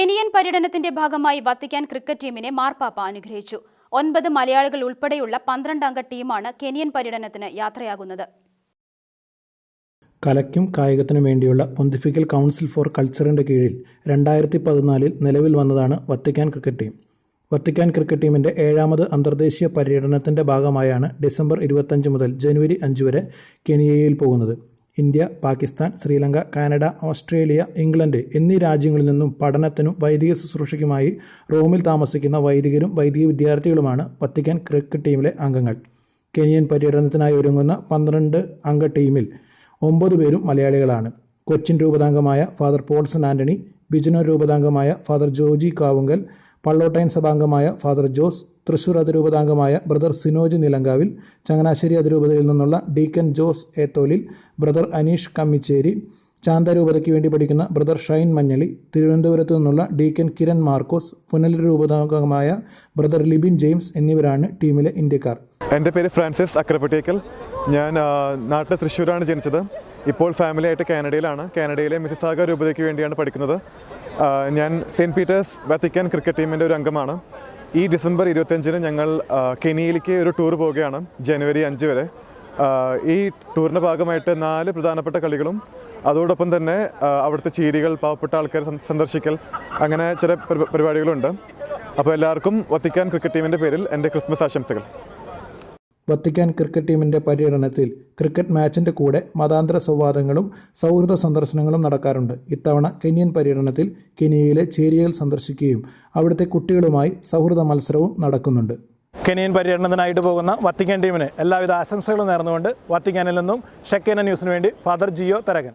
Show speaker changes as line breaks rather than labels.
Kenyan പര്യടനത്തിന്റെ ഭാഗമായി Vatican cricket ടീമിനെ മാർപ്പാപ്പ അനുഗ്രഹിച്ചു. ഒൻപത് മലയാളികൾ ഉൾപ്പെടെയുള്ള പന്ത്രണ്ടംഗ ടീമാണ് കെനിയൻ പര്യടനത്തിന് യാത്രയാകുന്നത്.
കലയ്ക്കും കായികത്തിനും വേണ്ടിയുള്ള പൊന്തിഫിക്കൽ കൗൺസിൽ ഫോർ കൾച്ചറിന്റെ കീഴിൽ രണ്ടായിരത്തി പതിനാലിൽ നിലവിൽ വന്നതാണ് Vatican cricket team. Vatican cricket ടീമിന്റെ ഏഴാമത് അന്തർദേശീയ പര്യടനത്തിന്റെ ഭാഗമായാണ് ഡിസംബർ ഇരുപത്തഞ്ച് മുതൽ ജനുവരി അഞ്ച് വരെ കെനിയയിൽ പോകുന്നത്. India Pakistan Sri Lanka Canada Australia England എന്നീ രാജ്യങ്ങളിൽ നിന്നും പഠനത്തിനും വൈദിക ശുശ്രൂഷയ്ക്കുമായി റോമിൽ താമസിക്കുന്ന വൈദികരും വൈദിക വിദ്യാർത്ഥികളുമാണ് വത്തിക്കാൻ ക്രിക്കറ്റ് ടീമിലെ അംഗങ്ങൾ. കെനിയൻ പര്യടനത്തിനായി ഒരുങ്ങുന്ന പന്ത്രണ്ട് അംഗ ടീമിൽ ഒമ്പത് പേരും മലയാളികളാണ്. കൊച്ചിൻ രൂപതാംഗമായ ഫാദർ പോൾസൺ ആന്റണി ബിജിനോ രൂപതാംഗമായ ഫാദർ ജോജി കാവുങ്കൽ പള്ളോട്ടൈൻ സഭാംഗമായ ഫാദർ ജോസ് തൃശൂർ അതിരൂപതാംഗമായ ബ്രദർ സിനോജ് നിലങ്കാവിൽ ചങ്ങനാശ്ശേരി അതിരൂപതയിൽ നിന്നുള്ള ഡീക്കൻ ജോസ് ഏത്തോലിൽ ബ്രദർ അനീഷ് കമ്മിച്ചേരി ചാന്തരൂപതയ്ക്ക് വേണ്ടി പഠിക്കുന്ന ബ്രദർ ഷൈൻ മഞ്ഞളി തിരുവനന്തപുരത്തു നിന്നുള്ള ഡീക്കൻ കിരൺ മാർക്കോസ് പുനലൂർ രൂപതാംഗമായ ബ്രദർ ലിബിൻ ജെയിംസ് എന്നിവരാണ് ടീമിലെ ഇന്ത്യക്കാർ.
എന്റെ പേര് ഫ്രാൻസിസ് അക്രപ്പട്ടിയേക്കൽ. ഞാൻ നാട്ടിലെ തൃശ്ശൂരാണ് ജനിച്ചത്. ഇപ്പോൾ ഫാമിലി ആയിട്ട് കാനഡയിലാണ്. കാനഡയിലെ മിസിസാഗ രൂപതയ്ക്ക് വേണ്ടിയാണ് പഠിക്കുന്നത്. ഞാൻ സെയിന്റ് പീറ്റേഴ്സ് വത്തിക്കാൻ ക്രിക്കറ്റ് ടീമിന്റെ ഒരു അംഗമാണ്. ഈ ഡിസംബർ ഇരുപത്തഞ്ചിന് ഞങ്ങൾ കെനിയിലേക്ക് ഒരു ടൂർ പോവുകയാണ് ജനുവരി അഞ്ച് വരെ. ഈ ടൂറിന്റെ ഭാഗമായിട്ട് നാല് പ്രധാനപ്പെട്ട കളികളും അതോടൊപ്പം തന്നെ അവിടുത്തെ ചീരികൾ പാവപ്പെട്ട ആൾക്കാർ സന്ദർശിക്കൽ അങ്ങനെ ചില പരിപാടികളുണ്ട്. അപ്പോൾ എല്ലാവർക്കും വത്തിക്കാൻ ക്രിക്കറ്റ് ടീമിന്റെ പേരിൽ എന്റെ ക്രിസ്മസ് ആശംസകൾ.
വത്തിക്കാൻ ക്രിക്കറ്റ് ടീമിന്റെ പര്യടനത്തിൽ ക്രിക്കറ്റ് മാച്ചിന്റെ കൂടെ മതാന്തര സംവാദങ്ങളും സൗഹൃദ സന്ദർശനങ്ങളും നടക്കാറുണ്ട്. ഇത്തവണ കെനിയൻ പര്യടനത്തിൽ കെനിയയിലെ ചേരിയകൾ സന്ദർശിക്കുകയും അവിടുത്തെ കുട്ടികളുമായി സൗഹൃദ മത്സരവും നടക്കുന്നുണ്ട്.
കെനിയൻ പര്യടനത്തിനായിട്ട് പോകുന്ന വത്തിക്കാൻ ടീമിന് എല്ലാവിധ ആശംസകളും നേർന്നുകൊണ്ട് വത്തിക്കാനിൽ നിന്നും ഷെക്കേന ന്യൂസിന് വേണ്ടി ഫാദർ ജിയോ തരകൻ.